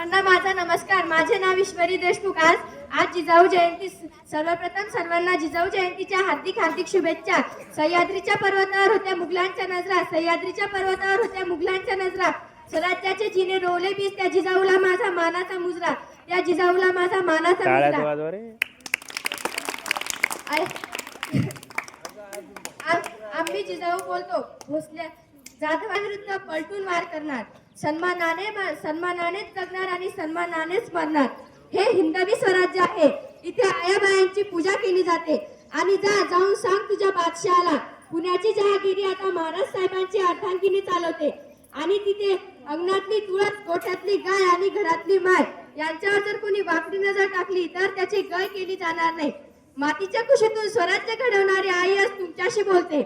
सर्वांना माझा नमस्कार. माझे नाव ईश्वरी देशमुख. आज आज जिजाऊ जयंती सर्वप्रथम सर्वांना जिजाऊ जयंतीच्या हार्दिक हार्दिक शुभेच्छा. सह्याद्रीच्या पर्वतावर होत्या मुघलांच्या नजरा. सह्याद्रीच्या पर्वतावर होत्या मुघलांच्या नजरा. स्वराज्याचे जिने रोवले बीज त्या जिजाऊला माझा मानाचा मुजरा. त्या जिजाऊला माझा मानाचा मुजरा. आम्ही जिजाऊ बोलतो. भोसल्या जाधवाविरुद्ध पलटून वार करणार. सन्मानाने सन्मानानेच जगणार आणि सन्मानानेच मरणार. हे हिंदवी स्वराज्य आहे. इथे आयाबायांची पूजा केली जाते. आणि जा जाऊन सांग तुझ्या बादशहाला पुण्याची जहागिरी आता महाराज साहेबांची अर्थांकिनी चालवते. आणि तिथे अंगणातली तुळस गोठ्यातली गाय आणि घरातली माय यांच्यावर जर कोणी वाकडी नजर टाकली तर त्याची गय केली जाणार नाही. मातीच्या कुशीतून स्वराज्य घडवणारी आई आज तुमच्याशी बोलते.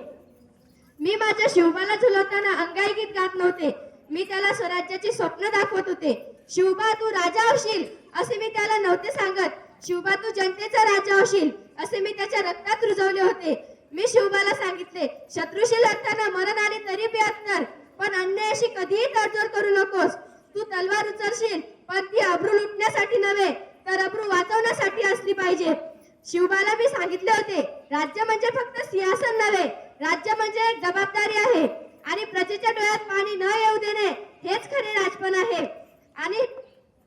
मी माझ्या शिवबाला झुलवताना अंगाई गीत गात नव्हते. मी त्याला स्वराज्याची स्वप्न दाखवत होते. शिवबा तू राजा होशील असे मी त्याला नव्हते सांगत. शिवबा तू जनतेचा राजा होशील असे मी त्याच्या रक्तात रुजवले होते. मी शिवबाला सांगितले शत्रुशील असताना मरण आले तरी बी अत्तर पण अन्यायाशी कधीही तडजोड करू नकोस. तू तलवार उचलशील पण ती अब्रू लुटण्यासाठी नव्हे तर अब्रू वाचवण्यासाठी असली पाहिजे. शिवबाला मी सांगितले होते राज्य म्हणजे फक्त सिंहासन नव्हे राज्य म्हणजे एक जबाबदारी आहे. आणि प्रजेच्या डोळ्यात पाणी न येऊ देणे हेच खरे राजपण आहे. आणि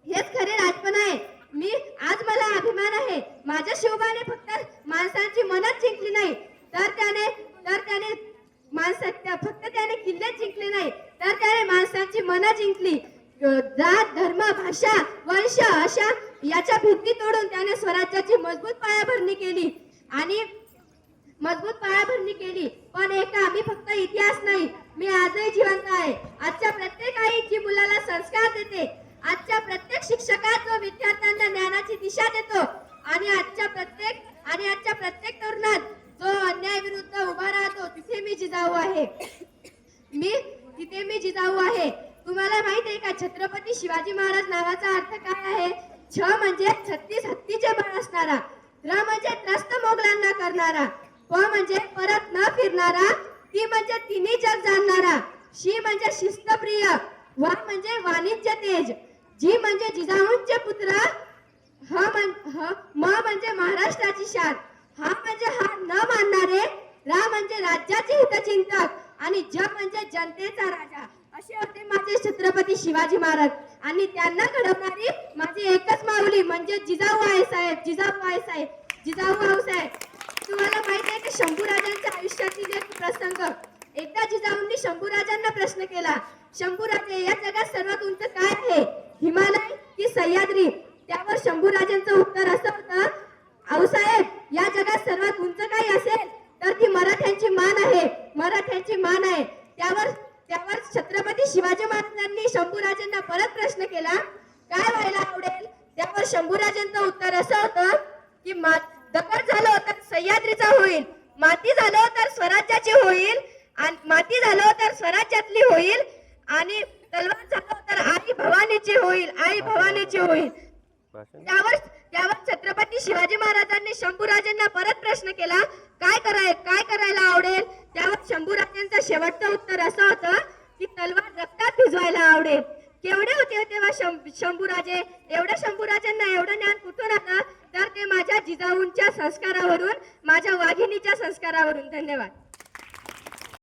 हेच खरे राजपण आहे. मी आज मला अभिमान आहे. माझ्या शिवबाने फक्त माणसांची मनच जिंकली नाही. तर त्याने तर त्याने माणसा फक्त त्याने किल्लेच जिंकले नाही. तर त्याने माणसांची मनं जिंकली. जात धर्म भाषा वंश अशा याच्या भिंती तोडून त्याने स्वराज्याची मजबूत पायाभरणी केली. आणि मजबूत पायाभरणी केली. पण एका मी फक्त इतिहास नाही मी आजही जिवंत आहे. आजच्या प्रत्येक आई जी मुलाला संस्कार देते आजच्या प्रत्येक शिक्षकात जो विद्यार्थ्यांना ज्ञानाची दिशा देतो. आणि आजच्या प्रत्येक आणि आजच्या प्रत्येक तरुणात जो अन्याय विरुद्ध उभा राहतो तिथे मी जिजाऊ आहे. मी तिथे मी जिजाऊ आहे. तुम्हाला माहीत आहे का छत्रपती शिवाजी महाराज नावाचा अर्थ काय आहे? छ म्हणजे छत्तीस हत्तीचे बळ असणारा. र म्हणजे त्रस्त मोगलांना करणारा. प म्हणजे परत न फिरणारा ती म्हणजे तिन्ही जग जाणणारा. शी म्हणजे शिस्तप्रिय वा म्हणजे वाणिज्य तेज. जी म्हणजे जिजाऊंचे पुत्र ह म्हणजे महाराष्ट्राची शान. हा म्हणजे हा न मानणारे रा म्हणजे राज्याचे हितचिंतक आणि ज म्हणजे जनतेचा राजा. असे होते माझे छत्रपती शिवाजी महाराज. आणि त्यांना घडवणारी माझी एकच माऊली म्हणजे जिजाऊ आहे साहेब जिजाऊ आहे साहेब जिजाऊ भाऊ साहेब तुम्हाला माहीत आहे की शंभूराजांच्या आयुष्यातील एक प्रसंग. एकदा जिजाऊंनी शंभूराजांना प्रश्न केला शंभूराजे या जगात सर्वात उंच काय आहे? हिमालय की सह्याद्री? त्यावर शंभूराजांचं उत्तर असं होतं आऊसाहेब या जगात सर्वात उंच काही असेल? तर ती मराठ्यांची मान आहे मराठ्यांची मान आहे. त्यावर त्यावर छत्रपती शिवाजी महाराजांनी शंभूराजांना परत प्रश्न केला काय व्हायला आवडेल? त्यावर शंभूराजांचं उत्तर असं होतं की दगड झालं तर सह्याद्रीचा होईल. माती झालं तर स्वराज्याची होईल आणि माती झालं तर स्वराज्यातली होईल आणि तलवार झालं तर आई भवानीची होईल आई भवानीची होईल. त्यावर त्यावर छत्रपती शिवाजी महाराजांनी शंभूराजांना परत प्रश्न केला काय कराय काय करायला आवडेल? त्यावर शंभूराजांचं शेवटचं उत्तर असं होतं की तलवार रक्तात भिजवायला आवडेल. केवढे होते तेव्हा शंभूराजे? एवढ्या शंभूराजांना एवढं ज्ञान कुठून आलं तर ते माझ्या जिजाऊंच्या संस्कारावरून माझ्या वाघिणीच्या संस्कारावरून. धन्यवाद.